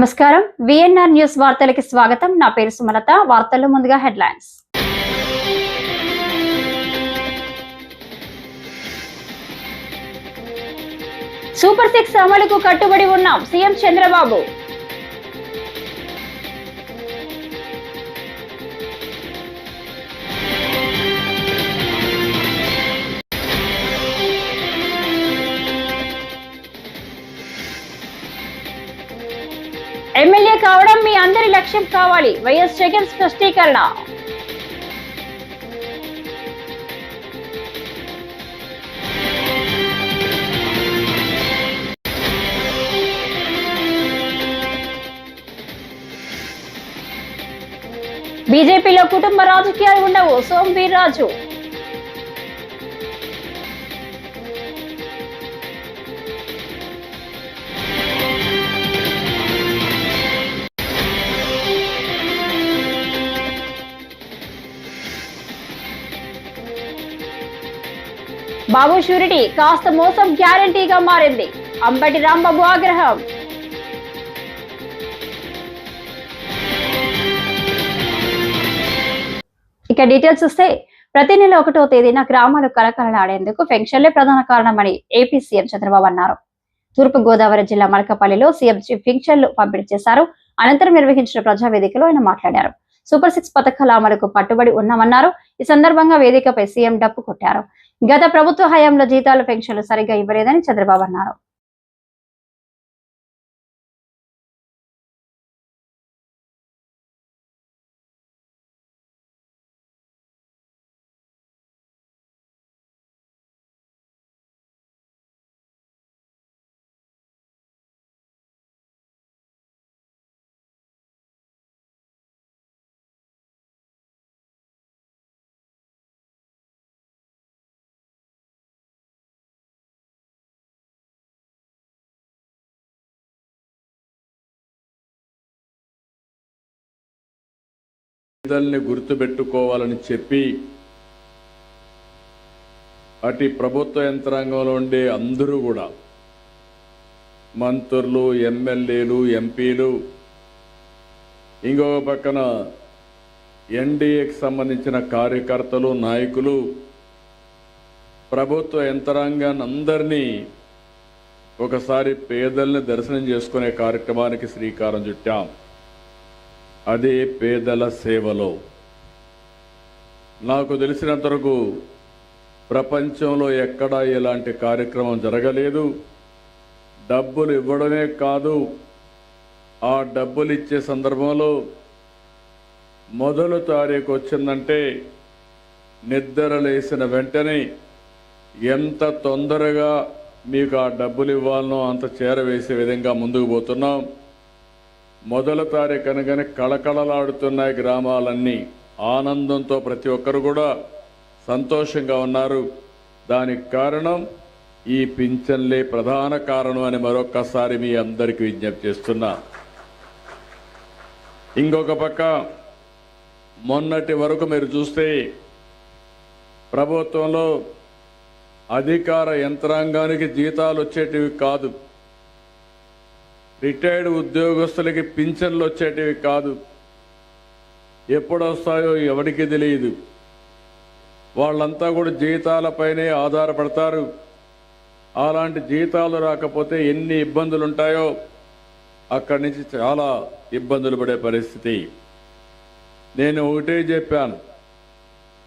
నమస్కారం. VNR news వార్తలకి స్వాగతం. నా పేరు సుమలత. వార్తల్లో ముందుగా హెడ్లైన్స్. సూపర్ సిక్స్ అమలుకు కట్టుబడి ఉన్నాం. సీఎం చంద్రబాబు. ఎమ్మెల్యే కావడం మీ అందరి లక్ష్యం కావాలి. వైఎస్ జగన్ స్పష్టీకరణ. బీజేపీలో కుటుంబ రాజకీయాలు ఉండవు. సోమ్ వీర్రాజు. బాబు షూరిటీ కాస్త మోసం గ్యారంటీగా మారింది. అంబటి రాంబాబు ఆగ్రహం. ఇక డీటెయిల్స్ వస్తే ప్రతి నెల ఒకటో తేదీన గ్రామాలు కలకలలాడేందుకు పెన్షన్లే ప్రధాన కారణమని ఏపీ సీఎం చంద్రబాబు అన్నారు. తూర్పు గోదావరి జిల్లా మలకపల్లిలో సీఎం పెన్షన్లు పంపిణీ చేశారు. అనంతరం నిర్వహించిన ప్రజా వేదికలో ఆయన మాట్లాడారు. సూపర్ సిక్స్ పథకాల అమలుకు పట్టుబడి ఉన్నామన్నారు. ఈ సందర్భంగా వేదికపై సీఎం డప్పు కొట్టారు. గత ప్రభుత్వ హయాంలో జీతాలు పెన్షన్లు సరిగ్గా ఇవ్వలేదని చంద్రబాబు అన్నారు. పేదల్ని గుర్తుపెట్టుకోవాలని చెప్పి అటు ప్రభుత్వ యంత్రాంగంలో ఉండే అందరూ కూడా మంత్రులు ఎమ్మెల్యేలు ఎంపీలు ఇంకొక పక్కన ఎన్డీఏకి సంబంధించిన కార్యకర్తలు నాయకులు ప్రభుత్వ యంత్రాంగాన్ని అందరినీ ఒకసారి పేదల్ని దర్శనం చేసుకునే కార్యక్రమానికి శ్రీకారం చుట్టాం. అదే పేదల సేవలో. నాకు తెలిసినంతవరకు ప్రపంచంలో ఎక్కడా ఇలాంటి కార్యక్రమం జరగలేదు. డబ్బులు ఇవ్వడమే కాదు ఆ డబ్బులు ఇచ్చే సందర్భంలో మొదలు తారీఖు వచ్చిందంటే నిద్ర లేసిన వెంటనే ఎంత తొందరగా మీకు ఆ డబ్బులు ఇవ్వాలనో అంత చేరవేసే విధంగా ముందుకు పోతున్నాం. మొదల తారీఖు అనగానే కళకళలాడుతున్నాయి గ్రామాలన్నీ. ఆనందంతో ప్రతి ఒక్కరు కూడా సంతోషంగా ఉన్నారు. దానికి కారణం ఈ పింఛన్లే ప్రధాన కారణం అని మరొక్కసారి మీ అందరికీ విజ్ఞప్తి చేస్తున్నా. ఇంకొక పక్క మొన్నటి వరకు మీరు చూస్తే ప్రభుత్వంలో అధికార యంత్రాంగానికి జీతాలు వచ్చేటివి కాదు. రిటైర్డ్ ఉద్యోగస్తులకి పింఛన్లు వచ్చేటివి కాదు. ఎప్పుడు వస్తాయో ఎవరికి తెలియదు. వాళ్ళంతా కూడా జీతాలపైనే ఆధారపడతారు. అలాంటి జీతాలు రాకపోతే ఎన్ని ఇబ్బందులు ఉంటాయో అక్కడి నుంచి చాలా ఇబ్బందులు పడే పరిస్థితి. నేను ఒకటే చెప్పాను.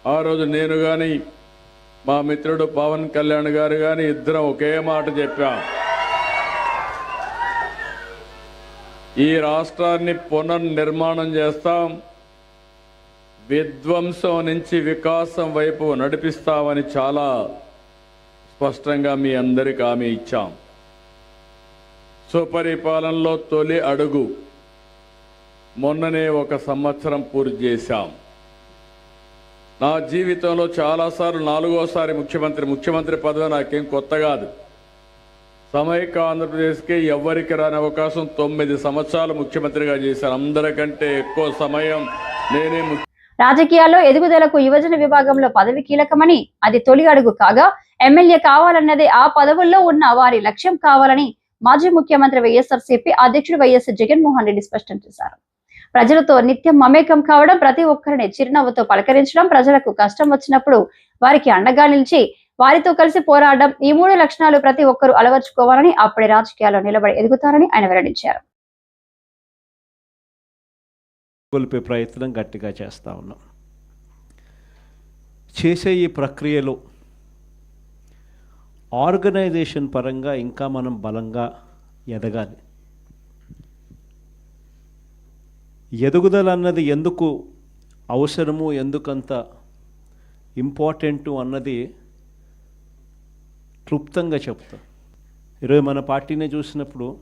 ఆ రోజు నేను కానీ మా మిత్రుడు పవన్ కళ్యాణ్ గారు కానీ ఇద్దరం ఒకే మాట చెప్పాం. ఈ రాష్ట్రాన్ని పునర్నిర్మాణం చేస్తాం. విధ్వంసం నుంచి వికాసం వైపు నడిపిస్తామని చాలా స్పష్టంగా మీ అందరికి హామీ ఇచ్చాం. సుపరిపాలనలో తొలి అడుగు మొన్ననే ఒక సంవత్సరం పూర్తి చేశాం. నా జీవితంలో చాలాసార్లు నాలుగోసారి ముఖ్యమంత్రి ముఖ్యమంత్రి పదవి నాకేం కొత్త కాదు. సమైక్య ఆంధ్రప్రదేశ్కి ఎవ్వరికి రాని అవకాశం తొమ్మిది సంవత్సరాలు ముఖ్యమంత్రిగా చేశాను అందరికంటే ఎక్కువ సమయం నేనే రాజకీయాల్లో ఎదుగుదలకు యువజన విభాగంలో పదవి కీలకమని అది తొలి అడుగు కాగా ఎమ్మెల్యే కావాలన్నదే ఆ పదవుల్లో ఉన్న వారి లక్ష్యం కావాలని మాజీ ముఖ్యమంత్రి వైఎస్ఆర్సీపీ అధ్యక్షుడు వైఎస్ జగన్మోహన్ రెడ్డి స్పష్టం చేశారు. ప్రజలతో నిత్యం మమేకం కావడం ప్రతి ఒక్కరిని చిరునవ్వుతో పలకరించడం ప్రజలకు కష్టం వచ్చినప్పుడు వారికి అండగా నిలిచి వారితో కలిసి పోరాడడం ఈ మూడు లక్షణాలు ప్రతి ఒక్కరూ అలవర్చుకోవాలని అప్పుడే రాజకీయాల్లో నిలబడి ఎదుగుతారని ఆయన వెల్లడించారు. కొలిపే ప్రయత్నం గట్టిగా చేస్తూ ఉన్నాం. చేసే ఈ ప్రక్రియలో ఆర్గనైజేషన్ పరంగా ఇంకా మనం బలంగా ఎదగాలి. ఎదుగుదల అన్నది ఎందుకు అవసరము ఎందుకంత ఇంపార్టెంటు అన్నది క్లుప్తంగా చెప్తా. ఈరోజు మన పార్టీని చూసినప్పుడు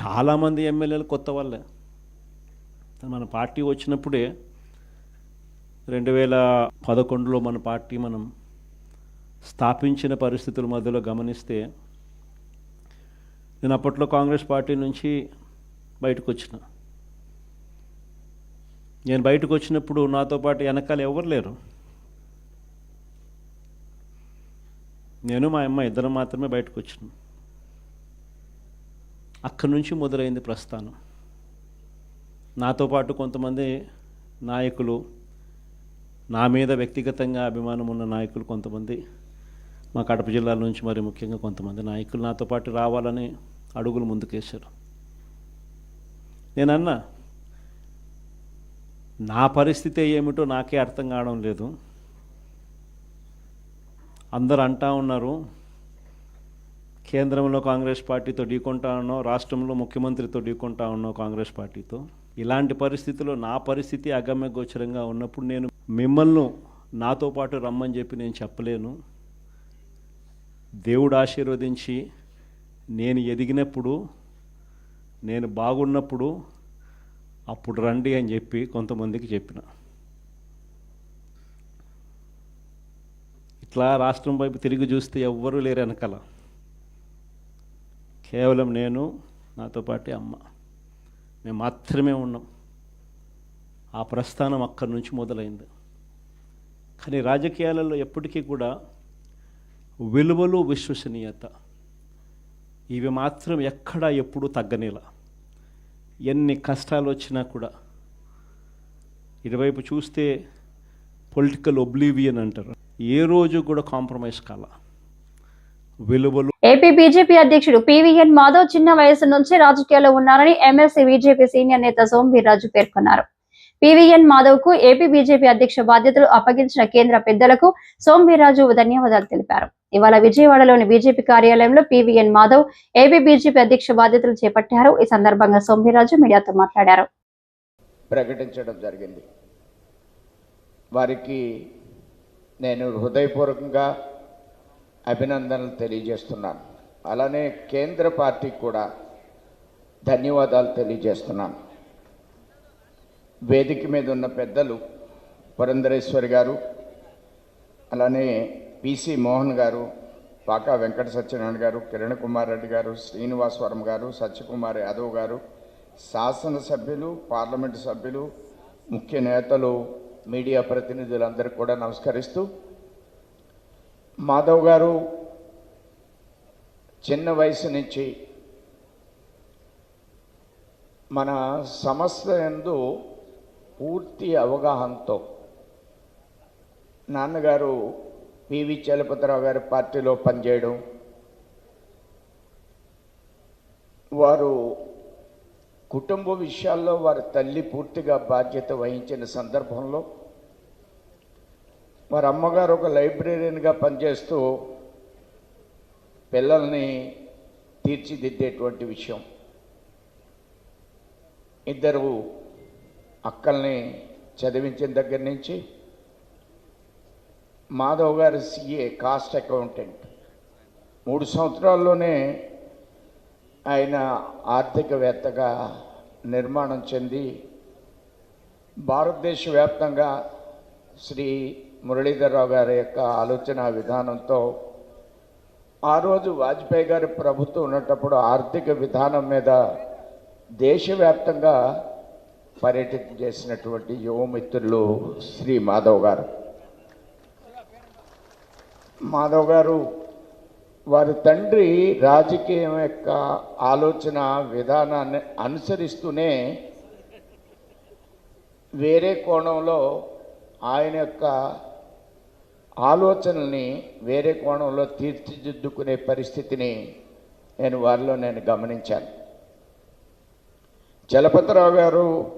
చాలామంది ఎమ్మెల్యేలు కొత్త వాళ్ళే. మన పార్టీ వచ్చినప్పుడే రెండు వేల పదకొండులో మన పార్టీ మనం స్థాపించిన పరిస్థితుల మధ్యలో గమనిస్తే నేను అప్పట్లో కాంగ్రెస్ పార్టీ నుంచి బయటకు వచ్చిన. నేను బయటకు వచ్చినప్పుడు నాతో పాటు వెనకాల ఎవరు లేరు. నేను మా అమ్మ ఇద్దరం మాత్రమే బయటకు వచ్చినాం. అక్కడి నుంచి మొదలైంది ప్రస్థానం. నాతో పాటు కొంతమంది నాయకులు నా మీద వ్యక్తిగతంగా అభిమానం ఉన్న నాయకులు కొంతమంది మా కడప జిల్లాల నుంచి మరి ముఖ్యంగా కొంతమంది నాయకులు నాతో పాటు రావాలని అడుగులు ముందుకేశారు. నేను నా పరిస్థితి ఏమిటో నాకే అర్థం కావడం లేదు. అందరు అంటా ఉన్నారు కేంద్రంలో కాంగ్రెస్ పార్టీతో ఢీకొంటా ఉన్నాం రాష్ట్రంలో ముఖ్యమంత్రితో ఢీకొంటా ఉన్నాం కాంగ్రెస్ పార్టీతో. ఇలాంటి పరిస్థితుల్లో నా పరిస్థితి అగమ్య గోచరంగా ఉన్నప్పుడు నేను మిమ్మల్ని నాతో పాటు రమ్మని చెప్పి నేను చెప్పలేను. దేవుడు ఆశీర్వదించి నేను ఎదిగినప్పుడు నేను బాగున్నప్పుడు అప్పుడు రండి అని చెప్పి కొంతమందికి చెప్పిన. ఇట్లా రాష్ట్రం వైపు తిరిగి చూస్తే ఎవ్వరూ లేరు వెనకాల. కేవలం నేను నాతో పాటు అమ్మ. మేము మాత్రమే ఉన్నాం. ఆ ప్రస్థానం అక్కడి నుంచి మొదలైంది. కానీ రాజకీయాలలో ఎప్పటికీ కూడా విలువలు విశ్వసనీయత. ఇవి మాత్రం ఎక్కడా ఎప్పుడూ తగ్గనేలా. ఎన్ని కష్టాలు వచ్చినా కూడా. ఇటువైపు చూస్తే పొలిటికల్ ఒబ్లీవియన్ అంటారు. ఏ రోజు కూడా కాంప్రమైజ్ కాల. విలువలు ఏపీ బీజేపీ అధ్యక్షుడు పివిఎన్ మాధవ్ చిన్న వయసు నుంచి రాజకీయాల్లో ఉన్నారని ఎమ్మెల్సీ బీజేపీ సీనియర్ నేత సోంవీర్రాజు పేర్కొన్నారు. పివిఎన్ మాధవ్కు ఏపీ బీజేపీ అధ్యక్ష బాధ్యతలు అప్పగించిన కేంద్ర పెద్దలకు సోంవీర్రాజు ధన్యవాదాలు తెలిపారు. ఇవాళ విజయవాడలోని బీజేపీ కార్యాలయంలో పివిఎన్ మాధవ్ ఏపీ బీజేపీ అధ్యక్ష బాధ్యతలు చేపట్టారు. ఈ సందర్భంగా సోంవీర్రాజు మీడియాతో మాట్లాడారు. ప్రకటించడం జరిగింది. వారికి నేను హృదయపూర్వకంగా అభినందనలు తెలియజేస్తున్నాను. అలానే కేంద్ర పార్టీకి కూడా ధన్యవాదాలు తెలియజేస్తున్నాను. వేదిక మీద ఉన్న పెద్దలు పురంధరేశ్వరి గారు అలానే పిసి మోహన్ గారు పాకా వెంకట సత్యనారాయణ గారు కిరణ్ కుమార్ రెడ్డి గారు శ్రీనివాసవరం గారు సత్యకుమార్ యాదవ్ గారు శాసనసభ్యులు పార్లమెంటు సభ్యులు ముఖ్య నేతలు మీడియా ప్రతినిధులందరికీ కూడా నమస్కరిస్తూ మాధవ్ గారు చిన్న వయసు నుంచి మన సమస్య ఎందు పూర్తి అవగాహనతో నాన్నగారు పివి చలపతిరావు గారి పార్టీలో పనిచేయడం వారు కుటుంబ విషయాల్లో వారి తల్లి పూర్తిగా బాధ్యత వహించిన సందర్భంలో వారి అమ్మగారు ఒక లైబ్రరీన్గా పనిచేస్తూ పిల్లల్ని తీర్చిదిద్దేటువంటి విషయం. ఇద్దరు అక్కల్ని చదివించిన దగ్గర నుంచి మాధవ్ గారు సిఏ కాస్ట్ అకౌంటెంట్. మూడు సంవత్సరాల్లోనే ఆయన ఆర్థికవేత్తగా నిర్మాణం చెంది భారతదేశ వ్యాప్తంగా శ్రీ మురళీధరరావు గారి యొక్క ఆలోచన విధానంతో ఆ రోజు వాజ్పేయి గారి ప్రభుత్వం ఉన్నప్పుడు ఆర్థిక విధానం మీద దేశవ్యాప్తంగా పర్యటన చేసినటువంటి యువమిత్రులు శ్రీ మాధవ్ గారు. మాధవ్ గారు వారి తండ్రి రాజకీయం యొక్క ఆలోచన విధానాన్ని అనుసరిస్తూనే వేరే కోణంలో ఆయన యొక్క ఆలోచనల్ని వేరే కోణంలో తీర్చిదిద్దుకునే పరిస్థితిని నేను వారిలో నేను గమనించాను. చలపతిరావు గారు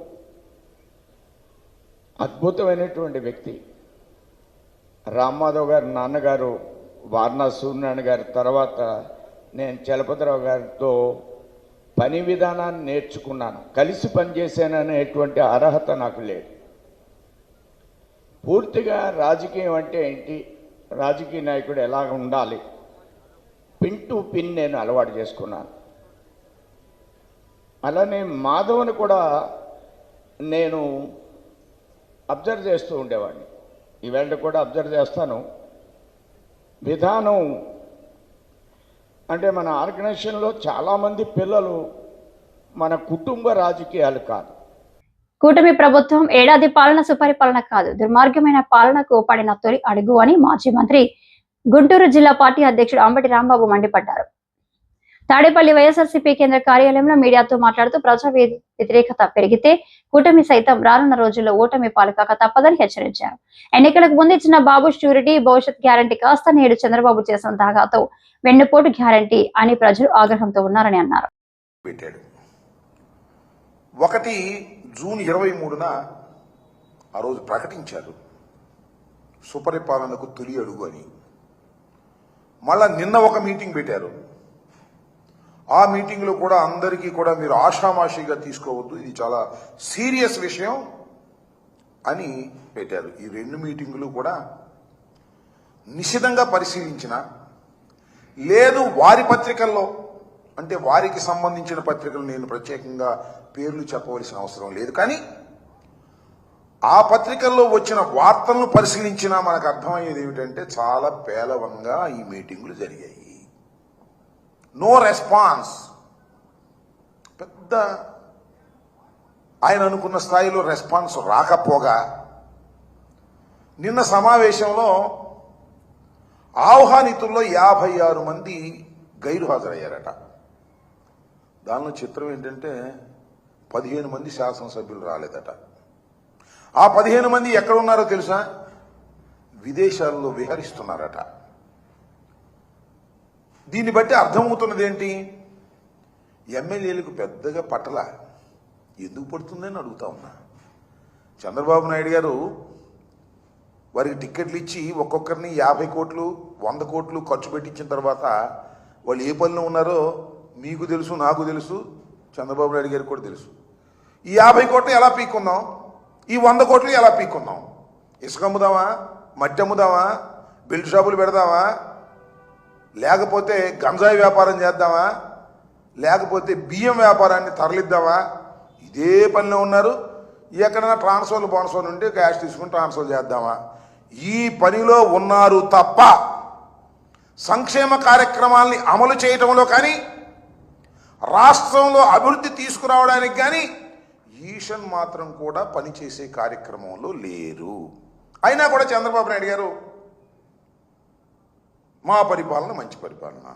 అద్భుతమైనటువంటి వ్యక్తి. రామ్మాధవ్ గారు నాన్నగారు వారణా సూర్యనారాయణ గారి తర్వాత నేను చలపతిరావు గారితో పని విధానాన్ని నేర్చుకున్నాను. కలిసి పనిచేశాననేటువంటి అర్హత నాకు లేదు. పూర్తిగా రాజకీయం అంటే ఏంటి? రాజకీయ నాయకుడు ఎలా ఉండాలి? పిన్ టు పిన్ నేను అలవాటు చేసుకున్నాను. అలానే మాధవ్ని కూడా నేను అబ్జర్వ్ చేస్తూ ఉండేవాడిని. ఈవేళ కూడా అబ్జర్వ్ చేస్తాను. విధానం. అంటే మన ఆర్గనైజేషన్లో చాలామంది పిల్లలు మన కుటుంబ రాజకీయాలు కాదు. కూటమి ప్రభుత్వం ఏడాది పాలన సుపరిపాలన కాదు దుర్మార్గమైన పాలనకు పడిన తొలి అడుగు అని మాజీ మంత్రి గుంటూరు జిల్లా పార్టీ అధ్యక్షుడు అంబటి రాంబాబు మండిపడ్డారు. తాడేపల్లి వైఎస్ఆర్సీపీ కేంద్ర కార్యాలయంలో మీడియాతో మాట్లాడుతూ ప్రజా వ్యతిరేకత పెరిగితే కూటమి సైతం రానున్న రోజుల్లో ఓటమి పాలుకాక తప్పదని హెచ్చరించారు. ఎన్నికలకు ముందు ఇచ్చిన బాబు షూరిటీ భవిష్యత్ గ్యారంటీ కాస్త నేడు చంద్రబాబు చేసిన దాగాతో వెన్నుపోటు గ్యారంటీ అని ప్రజలు ఆగ్రహంతో ఉన్నారని అన్నారు. ఒకటి జూన్ ఇరవై మూడున ఆ రోజు ప్రకటించారు. సుపరిపాలనకు తొలి అడుగు అని. మళ్ళా నిన్న ఒక మీటింగ్ పెట్టారు. ఆ మీటింగ్లో కూడా అందరికీ కూడా మీరు ఆషామాషిగా తీసుకోవద్దు. ఇది చాలా సీరియస్ విషయం అని పెట్టారు. ఈ రెండు మీటింగులు కూడా నిశితంగా పరిశీలించిన లేదు వారి పత్రికల్లో అంటే వారికి సంబంధించిన పత్రికలు నేను ప్రత్యేకంగా పేర్లు చెప్పవలసిన అవసరం లేదు. కానీ ఆ పత్రికల్లో వచ్చిన వార్తలను పరిశీలించినా మనకు అర్థమయ్యేది ఏమిటంటే చాలా పేలవంగా ఈ మీటింగులు జరిగాయి. నో రెస్పాన్స్ పెద్ద ఆయన అనుకున్న స్థాయిలో రెస్పాన్స్ రాకపోగా నిన్న సమావేశంలో ఆహ్వానితుల్లో యాభై ఆరు మంది గైరు హాజరయ్యారట దానిలో చిత్రం ఏంటంటే పదిహేను మంది శాసనసభ్యులు రాలేదట. ఆ పదిహేను మంది ఎక్కడ ఉన్నారో తెలుసా? విదేశాల్లో విహరిస్తున్నారట. దీన్ని బట్టి అర్థమవుతున్నది ఏంటి ఎమ్మెల్యేలకు పెద్దగా పట్టల. ఎందుకు పడుతుందని అడుగుతా ఉన్నా. చంద్రబాబు నాయుడు గారు వారికి టిక్కెట్లు ఇచ్చి ఒక్కొక్కరిని యాభై కోట్లు వంద కోట్లు ఖర్చు పెట్టించిన తర్వాత వాళ్ళు ఏ పనిలో ఉన్నారో మీకు తెలుసు నాకు తెలుసు చంద్రబాబు నాయుడు గారికి కూడా తెలుసు. ఈ యాభై కోట్లు ఎలా పీక్కుందాం? ఈ వంద కోట్లు ఎలా పీక్కుందాం? ఇసుక అమ్ముదామా? మట్టి అమ్ముదామా? బిల్డ్ షాపులు పెడదామా? లేకపోతే గంజాయి వ్యాపారం చేద్దామా? లేకపోతే బియ్యం వ్యాపారాన్ని తరలిద్దామా? ఇదే పనిలో ఉన్నారు. ఎక్కడైనా ట్రాన్స్ఫర్లు బోనస్ఫర్ ఉంటే క్యాష్ తీసుకుని ట్రాన్స్ఫర్ చేద్దామా? ఈ పనిలో ఉన్నారు తప్ప సంక్షేమ కార్యక్రమాల్ని అమలు చేయటంలో కానీ రాష్ట్రంలో అభివృద్ధి తీసుకురావడానికి కానీ ఈషన్ మాత్రం కూడా పనిచేసే కార్యక్రమంలో లేరు. అయినా కూడా చంద్రబాబు నాయుడు గారు మా పరిపాలన మంచి పరిపాలన.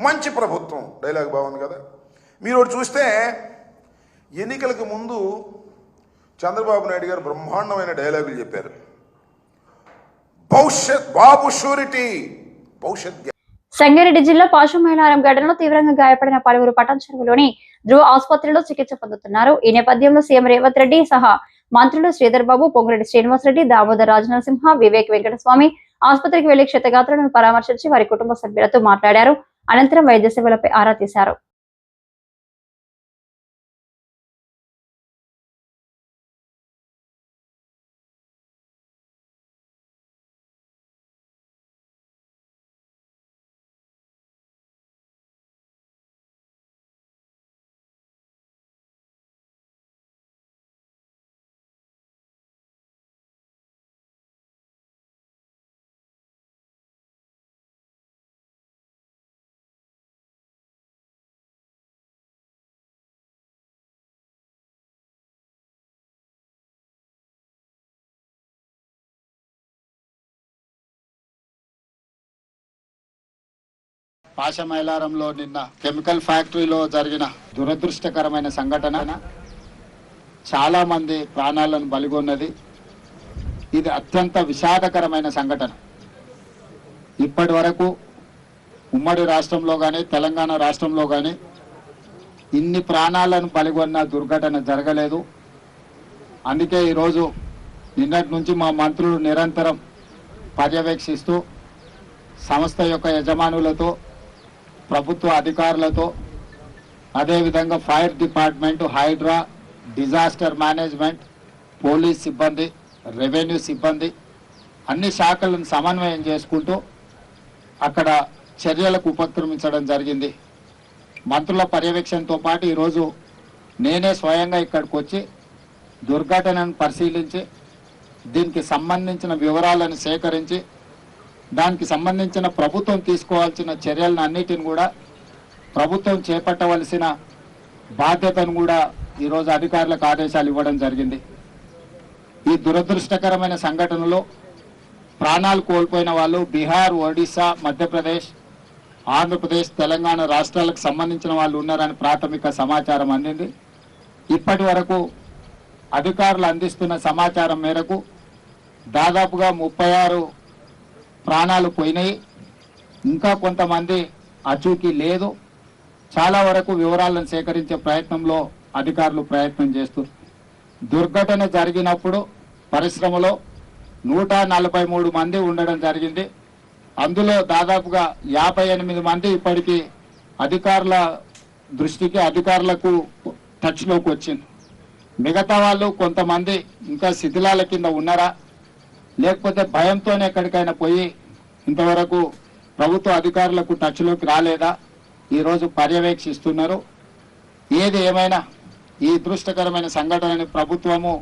మంచి ప్రభుత్వం. డైలాగ్ బాగుంది కదా? మీరు చూస్తే ఎన్నికలకు ముందు చంద్రబాబు నాయుడు గారు బ్రహ్మాండమైన డైలాగులు చెప్పారు. భవిష్యత్ బాబు షూరిటీ. భవిష్యత్ సంగారెడ్డి జిల్లా పాశుమైనారం ఘటనలో తీవ్రంగా గాయపడిన పలువురు పటాన్ చెరువులోని ధృవ ఆసుపత్రిలో చికిత్స పొందుతున్నారు. ఈ నేపథ్యంలో సీఎం రేవంత్ రెడ్డి సహా మంత్రులు శ్రీధర్ బాబు పొంగిరెడ్డి శ్రీనివాసరెడ్డి దామోదర్ రాజనరసింహ వివేక్ వెంకటస్వామి ఆసుపత్రికి వెళ్ళి క్షతగాత్రులను పరామర్శించి వారి కుటుంబ సభ్యులతో మాట్లాడారు. అనంతరం వైద్య సేవలపై ఆరా తీశారు. పాశమైలారంలో నిన్న కెమికల్ ఫ్యాక్టరీలో జరిగిన దురదృష్టకరమైన సంఘటన. చాలా మంది ప్రాణాలను బలిగొన్నది. ఇది అత్యంత విషాదకరమైన సంఘటన. ఇప్పటి వరకు ఉమ్మడి రాష్ట్రంలో కానీ తెలంగాణ రాష్ట్రంలో కానీ ఇన్ని ప్రాణాలను పలిగొన్న దుర్ఘటన జరగలేదు. అందుకే ఈరోజు నిన్నటి నుంచి మా మంత్రులు నిరంతరం పర్యవేక్షిస్తూ సంస్థ యొక్క యజమానులతో ప్రభుత్వ అధికారులతో అదేవిధంగా fire department Hydraa disaster management police సిబ్బంది రెవెన్యూ సిబ్బంది అన్ని శాఖలను సమన్వయం చేసుకుంటూ అక్కడ చర్యలకు ఉపక్రమించడం జరిగింది. మంత్రుల పర్యవేక్షణతో పాటు ఈరోజు నేనే స్వయంగా ఇక్కడికి వచ్చి దుర్ఘటనను పరిశీలించి దీనికి సంబంధించిన వివరాలను సేకరించి దానికి సంబంధించిన ప్రభుత్వం తీసుకోవాల్సిన చర్యలను అన్నిటిని కూడా ప్రభుత్వం చేపట్టవలసిన బాధ్యతను కూడా ఈరోజు అధికారులకు ఆదేశాలు ఇవ్వడం జరిగింది. ఈ దురదృష్టకరమైన సంఘటనలో ప్రాణాలు కోల్పోయిన వాళ్ళు బీహార్ ఒడిశా మధ్యప్రదేశ్ ఆంధ్రప్రదేశ్ తెలంగాణ రాష్ట్రాలకు సంబంధించిన వాళ్ళు ఉన్నారని ప్రాథమిక సమాచారం అందింది. ఇప్పటి వరకు అధికారులు అందిస్తున్న సమాచారం మేరకు దాదాపుగా ముప్పై ఆరు ప్రాణాలు పోయినాయి. ఇంకా కొంతమంది అచూకీ లేదు. చాలా వరకు వివరాలను సేకరించే ప్రయత్నంలో అధికారులు ప్రయత్నం చేస్తూ దుర్ఘటన జరిగినప్పుడు పరిశ్రమలో నూట నలభై మూడు మంది ఉండడం జరిగింది. అందులో దాదాపుగా యాభై ఎనిమిది మంది ఇప్పటికీ అధికారుల దృష్టికి అధికారులకు టచ్లోకి వచ్చింది. మిగతా వాళ్ళు కొంతమంది ఇంకా శిథిలాల కింద ఉన్నారా? లేకపోతే భయంతోనే ఎక్కడికైనా పోయి ఇంతవరకు ప్రభుత్వ అధికారులకు టచ్లోకి రాలేదా? ఈరోజు పర్యవేక్షిస్తున్నారు. ఏది ఏమైనా ఈ దృష్టకరమైన సంఘటనని ప్రభుత్వము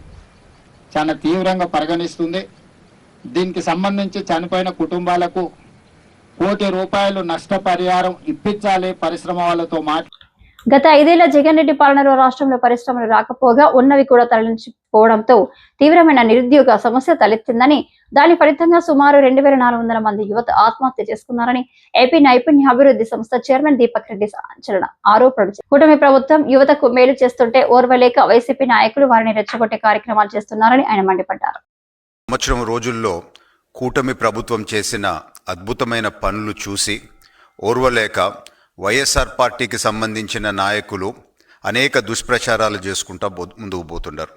చాలా తీవ్రంగా పరిగణిస్తుంది. దీనికి సంబంధించి చనిపోయిన కుటుంబాలకు కోటి రూపాయలు నష్టపరిహారం ఇప్పించాలి పరిశ్రమ వాళ్ళతో మాట్లాడి గత ఐదేళ్ళ జగన్ రెడ్డి పాలనలో రాష్ట్రంలో పరిశ్రమలు రాకపోగా ఉన్నవి కూడా తరలించిపోవడంతో తీవ్రమైన నిరుద్యోగ సమస్య తలెత్తిందని దాని ఫలితంగా సుమారు రెండు వేల నాలుగు వందల మంది యువత ఆత్మహత్య చేసుకున్నారని ఏపీ నైపుణ్య అభివృద్ధి సంస్థ చైర్మన్ దీపక్ రెడ్డి సంచలన ఆరోపణలు కూటమి ప్రభుత్వం యువతకు మేలు చేస్తుంటే ఓర్వలేక వైసీపీ నాయకులు వారిని రెచ్చగొట్టే కార్యక్రమాలు చేస్తున్నారని ఆయన మండిపడ్డారు. సంవత్సరం రోజుల్లో కూటమి ప్రభుత్వం చేసిన అద్భుతమైన పనులు చూసి ఓర్వలేక వైఎస్ఆర్ పార్టీకి సంబంధించిన నాయకులు అనేక దుష్ప్రచారాలు చేసుకుంటా బో ముందుకు పోతున్నారు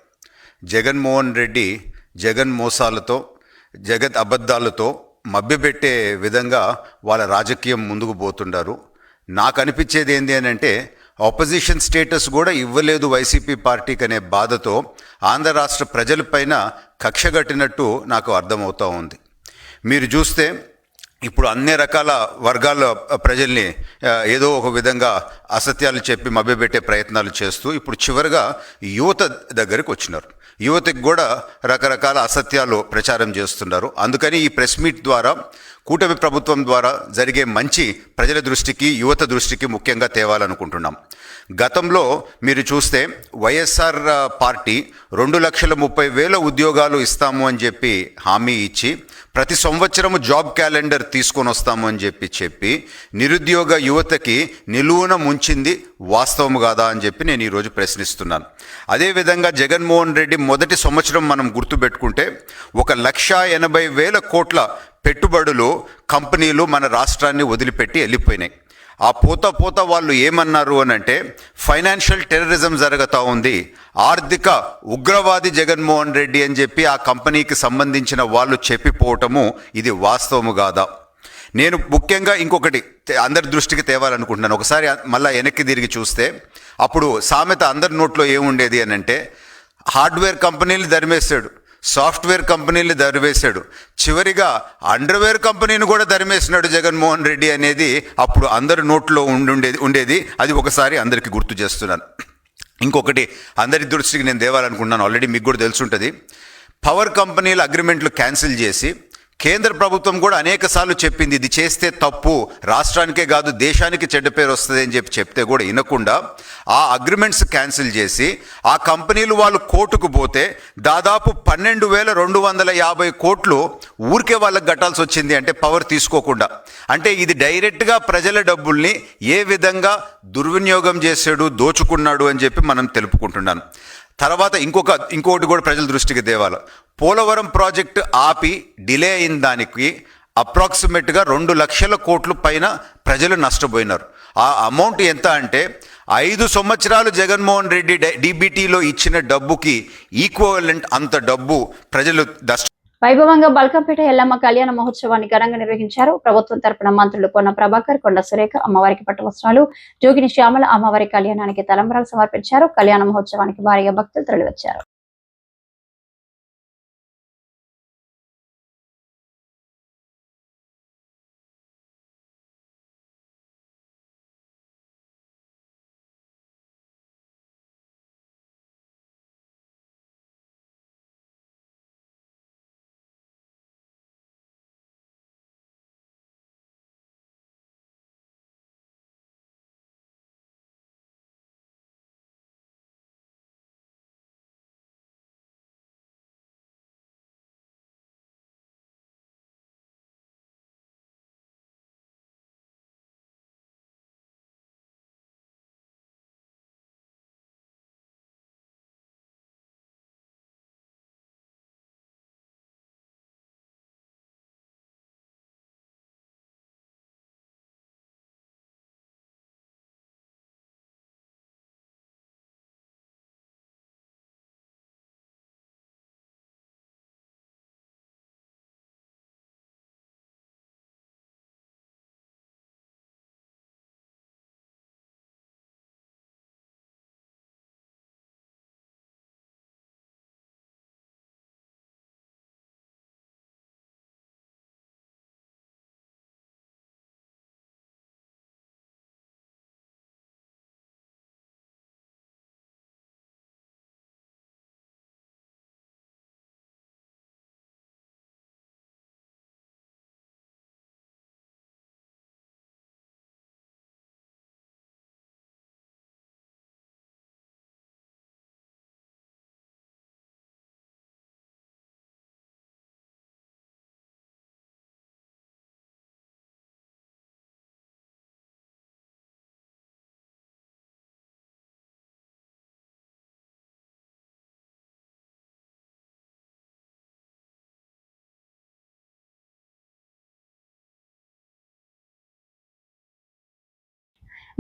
జగన్మోహన్ రెడ్డి జగన్ మోసాలతో జగత్ అబద్ధాలతో మభ్యపెట్టే విధంగా వాళ్ళ రాజకీయం ముందుకు పోతుండారు. నాకు అనిపించేది ఏంటి అని అంటే ఆపోజిషన్ స్టేటస్ కూడా ఇవ్వలేదు వైసీపీ పార్టీకి అనే బాధతో ఆంధ్ర రాష్ట్ర ప్రజలపైన కక్షగట్టినట్టు నాకు అర్థమవుతూ ఉంది. మీరు చూస్తే ఇప్పుడు అన్ని రకాల వర్గాల ప్రజల్ని ఏదో ఒక విధంగా అసత్యాలు చెప్పి మభ్యపెట్టే ప్రయత్నాలు చేస్తూ ఇప్పుడు చివరిగా యువత దగ్గరికి వచ్చినారు. యువతకి కూడా రకరకాల అసత్యాలు ప్రచారం చేస్తున్నారు. అందుకని ఈ ప్రెస్ మీట్ ద్వారా కూటమి ప్రభుత్వం ద్వారా జరిగే మంచి ప్రజల దృష్టికి యువత దృష్టికి ముఖ్యంగా తేవాలనుకుంటున్నాం. గతంలో మీరు చూస్తే వైఎస్ఆర్ పార్టీ రెండు లక్షల ముప్పై వేల ఉద్యోగాలు ఇస్తాము అని చెప్పి హామీ ఇచ్చి ప్రతి సంవత్సరము జాబ్ క్యాలెండర్ తీసుకొని వస్తాము అని చెప్పి చెప్పి నిరుద్యోగ యువతకి నిలువున ముంచింది వాస్తవం కాదా అని చెప్పి నేను ఈరోజు ప్రశ్నిస్తున్నాను. అదేవిధంగా జగన్మోహన్ రెడ్డి మొదటి సంవత్సరం మనం గుర్తుపెట్టుకుంటే ఒక లక్ష ఎనభై వేల కోట్ల పెట్టుబడులు కంపెనీలు మన రాష్ట్రాన్ని వదిలిపెట్టి వెళ్ళిపోయినాయి. ఆ పోత పోత వాళ్ళు ఏమన్నారు అని అంటే ఫైనాన్షియల్ టెర్రరిజం జరుగుతూ ఉంది. ఆర్థిక ఉగ్రవాది జగన్మోహన్ రెడ్డి అని చెప్పి ఆ కంపెనీకి సంబంధించిన వాళ్ళు చెప్పిపోవటము ఇది వాస్తవము కాదా? నేను ముఖ్యంగా ఇంకొకటి అందరి దృష్టికి తేవాలనుకుంటున్నాను. ఒకసారి మళ్ళీ వెనక్కి తిరిగి చూస్తే అప్పుడు సామెత అందరి నోట్లో ఏముండేది అని అంటే హార్డ్వేర్ కంపెనీలు ధర్మేశాడు సాఫ్ట్వేర్ కంపెనీలు దరివేశాడు. చివరిగా అండర్వేర్ కంపెనీని కూడా దరిమేసినాడు జగన్మోహన్ రెడ్డి అనేది అప్పుడు అందరి నోట్లో ఉండుండేది ఉండేది అది ఒకసారి అందరికీ గుర్తు చేస్తున్నాను. ఇంకొకటి అందరి దృష్టికి నేను దేవాలనుకుంటున్నాను. ఆల్రెడీ మీకు కూడా తెలుసుంటుంది. పవర్ కంపెనీల అగ్రిమెంట్లు క్యాన్సిల్ చేసి కేంద్ర ప్రభుత్వం కూడా అనేక సార్లు చెప్పింది ఇది చేస్తే తప్పు రాష్ట్రానికే కాదు దేశానికి చెడ్డ పేరు వస్తుంది అని చెప్పి చెప్తే కూడా వినకుండా ఆ అగ్రిమెంట్స్ క్యాన్సిల్ చేసి ఆ కంపెనీలు వాళ్ళు కోర్టుకు పోతే దాదాపు పన్నెండు వేల రెండు వందల యాభై కోట్లు ఊరికే వాళ్ళకి కట్టాల్సి వచ్చింది అంటే పవర్ తీసుకోకుండా. అంటే ఇది డైరెక్ట్గా ప్రజల డబ్బుల్ని ఏ విధంగా దుర్వినియోగం చేశాడు దోచుకున్నాడు అని చెప్పి మనం తెలుపుకుంటున్నాను తర్వాత ఇంకొక ఇంకొకటి కూడా ప్రజల దృష్టికి దేవాలి పోలవరం ప్రాజెక్టు ఆపి డిలే అయిన దానికి అప్రాక్సిమేట్గా రెండు లక్షల కోట్ల పైన ప్రజలు నష్టపోయినారు. ఆ అమౌంట్ ఎంత అంటే ఐదు సంవత్సరాలు జగన్మోహన్ రెడ్డి డిబిటీలో ఇచ్చిన డబ్బుకి ఈక్వలెంట్ అంత డబ్బు ప్రజలు నష్ట వైభవంగా బల్కంపేట ఎల్లమ్మ కళ్యాణ మహోత్సవాన్ని ఘనంగా నిర్వహించారు. ప్రభుత్వం తరపున మంత్రులు పొన్న ప్రభాకర్ కొండ సురేఖ అమ్మవారికి పట్టు వస్త్రాలు జోగిని శ్యామల అమ్మవారి కళ్యాణానికి తలంబరాలు సమర్పించారు. కళ్యాణ మహోత్సవానికి భారీగా భక్తులు తరలివచ్చారు.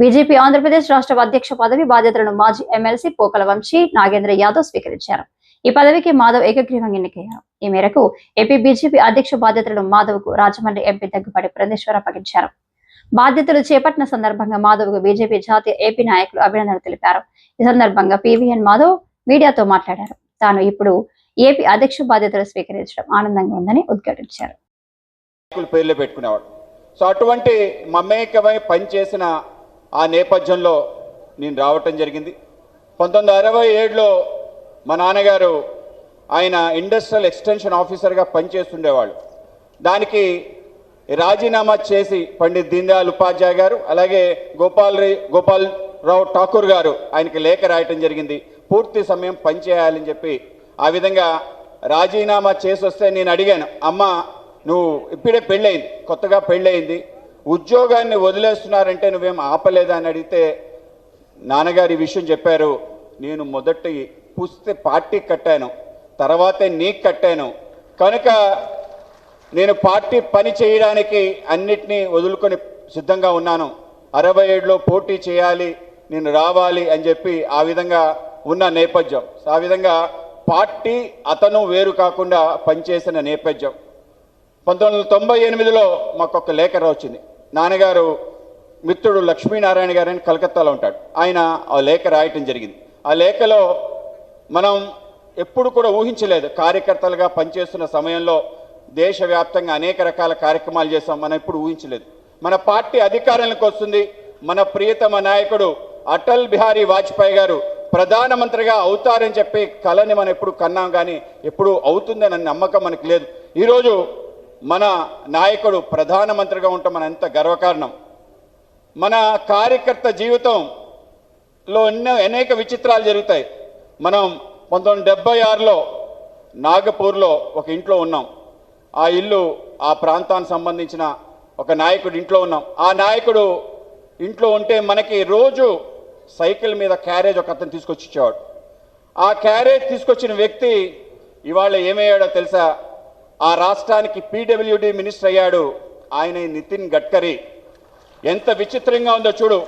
బీజేపీ ఆంధ్రప్రదేశ్ రాష్ట్ర అధ్యక్ష పదవి బాధ్యతలను మాజీ ఎమ్మెల్సీ పోకల వంశీ నాగేంద్ర యాదవ్ స్వీకరించారు. ఈ పదవికి మాధవ్ ఏకగ్రీవంగా ఎన్నికయ్యారు. ఈ మేరకు ఏపీ బీజేపీ అధ్యక్ష బాధ్యతలను మాధవ్కు రాజమండ్రి ఎంపీ దగ్గుపాటి ప్రదేశ్వర అప్పగించారు బాధ్యతలు చేపట్టిన సందర్భంగా మాధవ్కు బీజేపీ జాతీయ ఏపీ నాయకులు అభినందనలు తెలిపారు. ఈ సందర్భంగా పివిఎన్ మాధవ్ మీడియాతో మాట్లాడారు. తాను ఇప్పుడు ఏపీ అధ్యక్ష బాధ్యతలు స్వీకరించడం ఆనందంగా ఉందని ఉద్ఘాటించారు. పేర్లు పెట్టుకునేవాడు. సో అటువంటి మమేకమై పనిచేసిన ఆ నేపథ్యంలో నేను రావటం జరిగింది. పంతొమ్మిది అరవై ఏడులో మా నాన్నగారు ఆయన ఇండస్ట్రియల్ ఎక్స్టెన్షన్ ఆఫీసర్గా పనిచేస్తుండేవాళ్ళు. దానికి రాజీనామా చేసి పండిత్ దీన్దయాల్ ఉపాధ్యాయ గారు అలాగే గోపాల్ గోపాల్ రావు ఠాకూర్ గారు ఆయనకి లేఖ రాయటం జరిగింది. పూర్తి సమయం పనిచేయాలని చెప్పి ఆ విధంగా రాజీనామా చేసి వస్తే నేను అడిగాను అమ్మ నువ్వు ఇప్పుడే పెళ్ళయింది కొత్తగా పెళ్ళయింది ఉద్యోగాన్ని వదిలేస్తున్నారంటే నువ్వేం ఆపలేదా అని అడిగితే నాన్నగారి విషయం చెప్పారు నేను మొదటి పుస్తే పార్టీ కట్టాను తర్వాతే నీకు కట్టాను. కనుక నేను పార్టీ పని చేయడానికి అన్నిటినీ వదులుకొని సిద్ధంగా ఉన్నాను. అరవై ఏడులో పోటీ చేయాలి నేను రావాలి అని చెప్పి ఆ విధంగా ఉన్న నేపథ్యం. ఆ విధంగా పార్టీ అతను వేరు కాకుండా పనిచేసిన నేపథ్యం. పంతొమ్మిది వందల తొంభై ఎనిమిదిలో మాకు ఒక లేఖ వచ్చింది నాన్నగారు మిత్రుడు లక్ష్మీనారాయణ గారు అని కలకత్తాలో ఉంటాడు. ఆయన ఆ లేఖ రాయటం జరిగింది. ఆ లేఖలో మనం ఎప్పుడు కూడా ఊహించలేదు కార్యకర్తలుగా పనిచేస్తున్న సమయంలో దేశవ్యాప్తంగా అనేక రకాల కార్యక్రమాలు చేసాం మనం ఎప్పుడు ఊహించలేదు. మన పార్టీ అధికారంలోకి వస్తుంది. మన ప్రియతమ నాయకుడు అటల్ బిహారీ వాజ్పేయి గారు ప్రధానమంత్రిగా అవుతారని చెప్పి కళని మనం ఎప్పుడు కన్నాం కానీ ఎప్పుడు అవుతుందనే నమ్మకం మనకు లేదు. ఈరోజు మన నాయకుడు ప్రధానమంత్రిగా ఉండటం మన ఎంత గర్వకారణం. మన కార్యకర్త జీవితంలో ఎన్నో అనేక విచిత్రాలు జరుగుతాయి. మనం పంతొమ్మిది వందల డెబ్బై ఆరులో నాగపూర్లో ఒక ఇంట్లో ఉన్నాం. ఆ ఇల్లు ఆ ప్రాంతానికి సంబంధించిన ఒక నాయకుడు ఇంట్లో ఉన్నాం. ఆ నాయకుడు ఇంట్లో ఉంటే మనకి రోజు సైకిల్ మీద క్యారేజ్ ఒక అతను తీసుకొచ్చి ఇచ్చేవాడు. ఆ క్యారేజ్ తీసుకొచ్చిన వ్యక్తి ఇవాళ ఏమయ్యాడో తెలుసా? ఆ రాష్ట్రానికి పీడబ్ల్యూడి మినిస్టర్ అయ్యాడు ఆయన నితిన్ గడ్కరీ. ఎంత విచిత్రంగా ఉందో చూడు.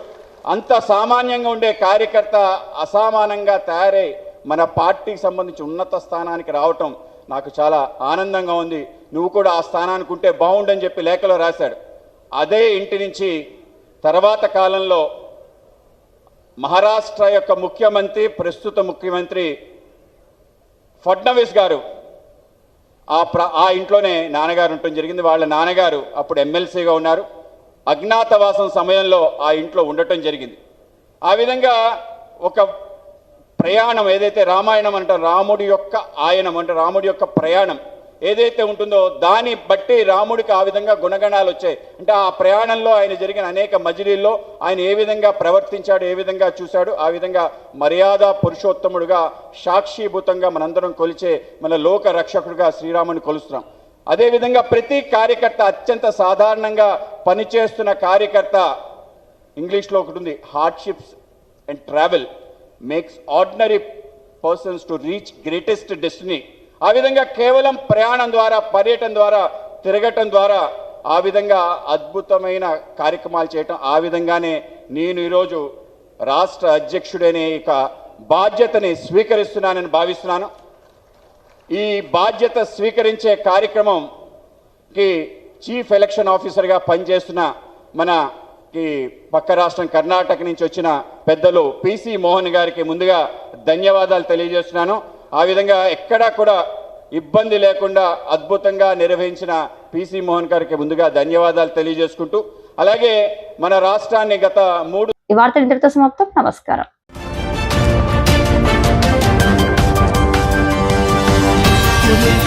అంత సామాన్యంగా ఉండే కార్యకర్త అసామానంగా తయారై మన పార్టీకి సంబంధించి ఉన్నత స్థానానికి రావటం నాకు చాలా ఆనందంగా ఉంది. నువ్వు కూడా ఆ స్థానానికి ఉంటే బాగుండని చెప్పి లేఖలో రాశాడు. అదే ఇంటి నుంచి తర్వాత కాలంలో మహారాష్ట్ర యొక్క ముఖ్యమంత్రి ప్రస్తుత ముఖ్యమంత్రి ఫడ్నవీస్ గారు ఆ ప్ర ఆ ఇంట్లోనే నాన్నగారు ఉండటం జరిగింది. వాళ్ళ నాన్నగారు అప్పుడు ఎమ్మెల్సీగా ఉన్నారు. అజ్ఞాతవాసం సమయంలో ఆ ఇంట్లో ఉండటం జరిగింది. ఆ విధంగా ఒక ప్రయాణం ఏదైతే రామాయణం అంటారు రాముడి యొక్క ఆయనం అంటే రాముడి యొక్క ప్రయాణం ఏదైతే ఉంటుందో దాన్ని బట్టి రాముడికి ఆ విధంగా గుణగణాలు వచ్చాయి. అంటే ఆ ప్రయాణంలో ఆయన జరిగిన అనేక మజిలీల్లో ఆయన ఏ విధంగా ప్రవర్తించాడు ఏ విధంగా చూశాడు ఆ విధంగా మర్యాద పురుషోత్తముడుగా సాక్షిభూతంగా మనందరం కొలిచే మన లోక రక్షకుడుగా శ్రీరాముని కొలుస్తున్నాం. అదేవిధంగా ప్రతి కార్యకర్త అత్యంత సాధారణంగా పనిచేస్తున్న కార్యకర్త ఇంగ్లీష్లో ఒకటి ఉంది hardships and travel makes ordinary persons to reach greatest destiny ఆ విధంగా కేవలం ప్రయాణం ద్వారా పర్యటన ద్వారా తిరగటం ద్వారా ఆ విధంగా అద్భుతమైన కార్యక్రమాలు చేయటం ఆ విధంగానే నేను ఈరోజు రాష్ట్ర అధ్యక్షుడనే ఇక బాధ్యతని స్వీకరిస్తున్నానని భావిస్తున్నాను. ఈ బాధ్యత స్వీకరించే కార్యక్రమంకి చీఫ్ ఎలక్షన్ ఆఫీసర్గా పనిచేస్తున్న మన ఈ పక్క రాష్ట్రం కర్ణాటక నుంచి వచ్చిన పెద్దలు పిసి మోహన్ గారికి ముందుగా ధన్యవాదాలు తెలియజేస్తున్నాను. ఆ విధంగా ఎక్కడా కూడా ఇబ్బంది లేకుండా అద్భుతంగా నిర్వహించిన పిసి మోహన్ గారికి ముందుగా ధన్యవాదాలు తెలియజేసుకుంటూ అలాగే మన రాష్ట్రాన్ని గత మూడు ఈ వార్త ఇంతటితో సమాప్తం నమస్కారం Audio Jungle.